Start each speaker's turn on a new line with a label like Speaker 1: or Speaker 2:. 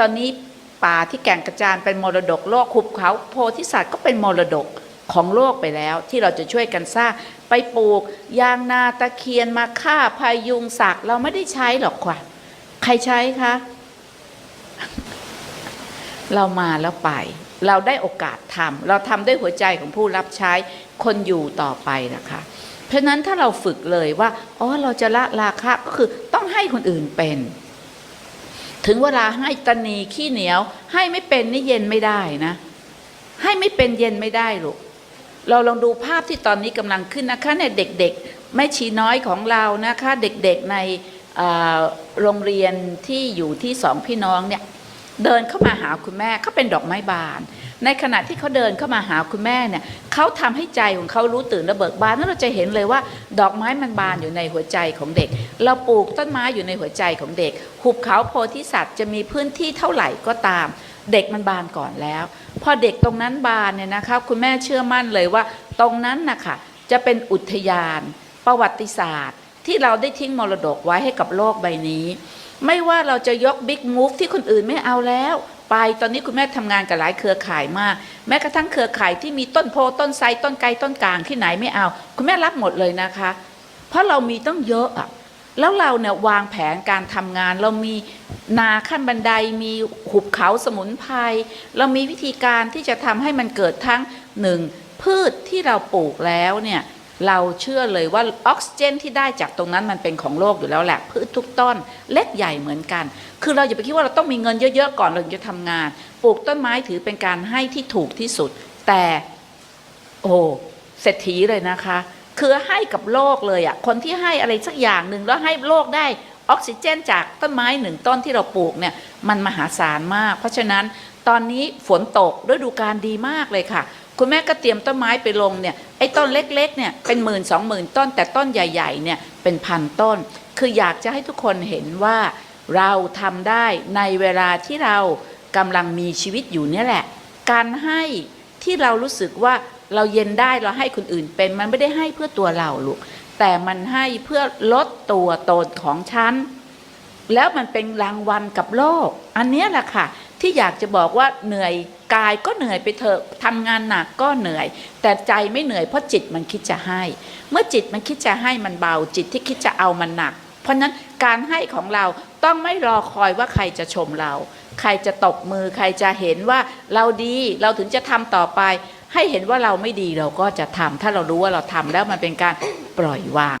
Speaker 1: ตอนนี้ป่าที่แก่งกระจานเป็นมรดกโลกหุบเขาโพธิสัตว์ก็เป็นมรดกของโลกไปแล้ว ที่เราจะช่วยกันสร้างไปปลูกยางนาตะเคียนมาฆ่าพายุงสักเราไม่ได้ใช้หรอกค่ะ ใครใช้คะเรามาแล้วไป เราได้โอกาสทำเราทำด้วยหัวใจของผู้รับใช้คนอยู่ต่อไปนะคะ เพราะฉะนั้นถ้าเราฝึกเลยว่าอ๋อเราจะละราคะก็คือต้องให้คนอื่นเป็น ถึงเวลาให้ตนีขี้เหนียว ให้ไม่เป็นนี่เย็นไม่ได้นะ ให้ไม่เป็นเย็นไม่ได้ลูกเราลองดูภาพที่ตอนนี้กำลังขึ้นนะคะเนี่ยเด็กๆแม่ชีน้อยของเรานะคะ เด็กๆในโรงเรียนที่อยู่ที่สองพี่น้องเนี่ย เดินเข้ามาหาคุณแม่เขาเป็นดอกไม้บาน ในขณะที่เขาเดินเข้ามาหาคุณแม่เนี่ยเขาทำให้ใจของเขารู้ตื่นระเบิกบานนั้นเราจะเห็นเลยว่า ดอกไม้มันบานอยู่ในหัวใจของเด็ก เราปลูกต้นไม้อยู่ในหัวใจของเด็กหุบเขาโพธิสัตว์จะมีพื้นที่เท่าไหร่ก็ตาม เด็กมันบานก่อนแล้ว พอเด็กตรงนั้นบานเนี่ยนะคะคุณแม่เชื่อมั่นเลยว่า ตรงนั้นนะคะจะเป็นอุทยาน ประวัติศาสตร์ ที่เราได้ทิ้งมรดกไว้ให้กับโลกใบนี้ ไม่ว่าเราจะยกบิ๊กมูฟที่คนอื่นไม่เอาแล้ว ไปตอนนี้คุณแม่ทำงานกับหลายเครือข่ายมาก แม้กระทั่งเครือข่ายที่มีต้นโพต้นไทรต้นไกรต้นกลางที่ไหนไม่เอา คุณแม่รับหมดเลยนะคะ เพราะเรามีต้องเยอะอะแล้วเราเนี่ยวางแผนการทำงาน เรามีนาขั้นบันไดมีหุบเขาสมุนไพรเรามีวิธีการที่จะทำให้มันเกิดทั้งหนึ่งพืชที่เราปลูกแล้วเนี่ย เราเชื่อเลยว่าออกซิเจนที่ได้จากตรงนั้นมันเป็นของโลกอยู่แล้วแหละพืชทุกต้นเล็กใหญ่เหมือนกัน คือเราอย่าไปคิดว่าเราต้องมีเงินเยอะๆก่อนเราถึงจะทำงาน ปลูกต้นไม้ถือเป็นการให้ที่ถูกที่สุด แต่โอ้เศรษฐีเลยนะคะ คือให้กับโลกเลยอะ่ะคนที่ให้อะไรสักอย่างหนึ่งแล้วให้โลกได้ออกซิเจนจากต้นไม้หนึ่งต้นที่เราปลูกเนี่ยมันมหาศาลมาก เพราะฉะนั้นตอนนี้ฝนตกฤดูกาลดีมากเลยค่ะ คุณแม่ก็เตรียมต้นไม้ไปลงเนี่ยไอ้ต้นเล็กๆเนี่ยเป็นหมื่นสองหมื่นต้น แต่ต้นใหญ่ๆเนี่ยเป็นพันต้น คืออยากจะให้ทุกคนเห็นว่าเราทำได้ในเวลาที่เรากำลังมีชีวิตอยู่เนี่ยแหละ การให้ที่เรารู้สึกว่าเราเย็นได้เราให้คนอื่นเป็นมันไม่ได้ให้เพื่อตัวเราลูกแต่มันให้เพื่อลดตัวตนของฉันแล้วมันเป็นรางวัลกับโลก อันนี้แหละค่ะ ที่อยากจะบอกว่าเหนื่อย กายก็เหนื่อยไปเถอะทำงานหนักก็เหนื่อย แต่ใจไม่เหนื่อยเพราะจิตมันคิดจะให้ เมื่อจิตมันคิดจะให้มันเบาจิตที่คิดจะเอามันหนัก เพราะนั้นการให้ของเราต้องไม่รอคอยว่าใครจะชมเรา ใครจะตบมือใครจะเห็นว่าเราดีเราถึงจะทำต่อไป ให้เห็นว่าเราไม่ดีเราก็จะทำถ้าเรารู้ว่าเราทำแล้วมันเป็นการปล่อยวาง